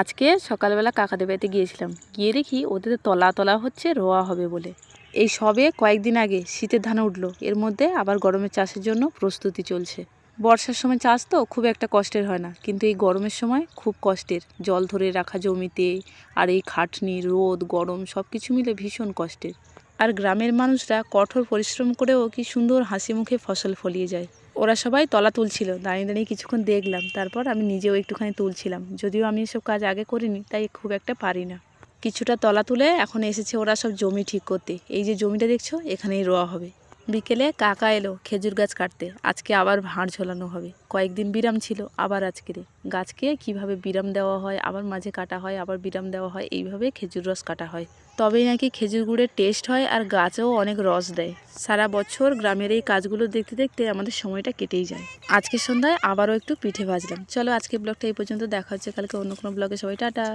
আজকে সকালবেলা কাকাদের বাড়িতে গিয়েছিলাম। গিয়ে দেখি ওদের তলা তলা হচ্ছে রোয়া হবে বলে। এই সবে কয়েকদিন আগে শীতের ধান উঠল। এর মধ্যে আবার গরমের চাষের জন্য প্রস্তুতি চলছে। বর্ষার সময় চাষ তো খুব একটা কষ্টের হয় না, কিন্তু এই গরমের সময় খুব কষ্টের। জল ধরে রাখা জমিতে আর এই খাটনি, রোদ, গরম সব কিছু মিলে ভীষণ কষ্টের। আর গ্রামের মানুষরা কঠোর পরিশ্রম করেও কি সুন্দর হাসি মুখে ফসল ফলিয়ে যায়। ওরা সবাই তলা তুলছিল। দাঁড়িয়ে দাঁড়িয়ে কিছুক্ষণ দেখলাম। তারপর আমি নিজেও একটুখানি তুলছিলাম। যদিও আমি এসব কাজ আগে করিনি, তাই খুব একটা পারি না কিছুটা তলা তুলে এখন এসেছে ওরা সব জমি ঠিক করতে। এই যে জমিটা দেখছ, এখানেই রোয়া হবে। বিকেলে কাকা এলো খেজুর গাছ কাটতে। আজকে আবার ভাঁড় ঝোলানো হবে। কয়েকদিন বিরাম ছিল, আবার আজকেরে গাছকে কীভাবে বিরাম দেওয়া হয়, আবার মাঝে কাটা হয়, আবার বিরাম দেওয়া হয়, এইভাবে খেজুর রস কাটা হয়। তবেই নাকি খেজুর গুড়ের টেস্ট হয় আর গাছেও অনেক রস দেয়। সারা বছর গ্রামের এই কাজগুলো দেখতে দেখতে আমাদের সময়টা কেটেই যায়। আজকে সন্ধ্যায় আবারও একটু পিঠে ভাজলাম। চলো আজকে ব্লগটা এই পর্যন্ত। দেখা হচ্ছে কালকে অন্য কোনো ব্লগে। সবাই টাটা।